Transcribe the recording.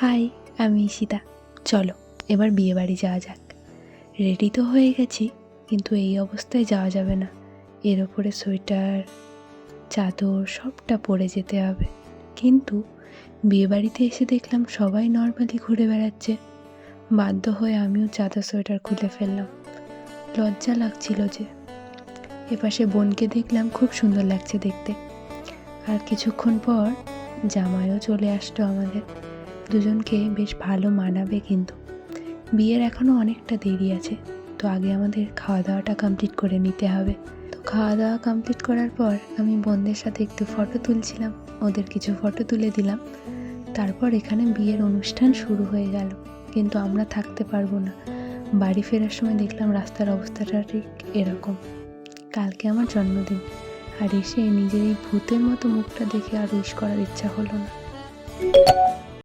High, আমি ঈশিতা। চলো, এবার বিয়ে বাড়ি যাওয়া যাক। রেডি তো হয়ে গেছি, কিন্তু এই অবস্থায় যাওয়া যাবে না। এর ওপরে সোয়েটার, চাদর, সবটা পরে যেতে হবে। কিন্তু বিয়ে বাড়িতে এসে দেখলাম সবাই নর্মালি ঘুরে বেড়াচ্ছে। বাধ্য হয়ে আমিও চাদর, সোয়েটার খুলে ফেললাম। লজ্জা লাগছিল যে এপাশে বোনকে দেখলাম খুব সুন্দর লাগছে দেখতে। আর কিছুক্ষণ পর জামাইও চলে আসতো আমাদের। দুজনকে বেশ ভালো মানাবে কিন্তু। বিয়ের এখনও অনেকটা দেরি আছে, তো আগে আমাদের খাওয়া দাওয়াটা কমপ্লিট করে নিতে হবে। তো খাওয়া দাওয়া কমপ্লিট করার পর আমি বোনদের সাথে একটু ফটো তুলছিলাম, ওদের কিছু ফটো তুলে দিলাম। তারপর এখানে বিয়ের অনুষ্ঠান শুরু হয়ে গেল, কিন্তু আমরা থাকতে পারব না। বাড়ি ফেরার সময় দেখলাম রাস্তার অবস্থাটা ঠিক এরকম। কালকে আমার জন্মদিন, আর এসে নিজের এই ভূতের মতো মুখটা দেখে আর উইশ করার ইচ্ছা হলো না।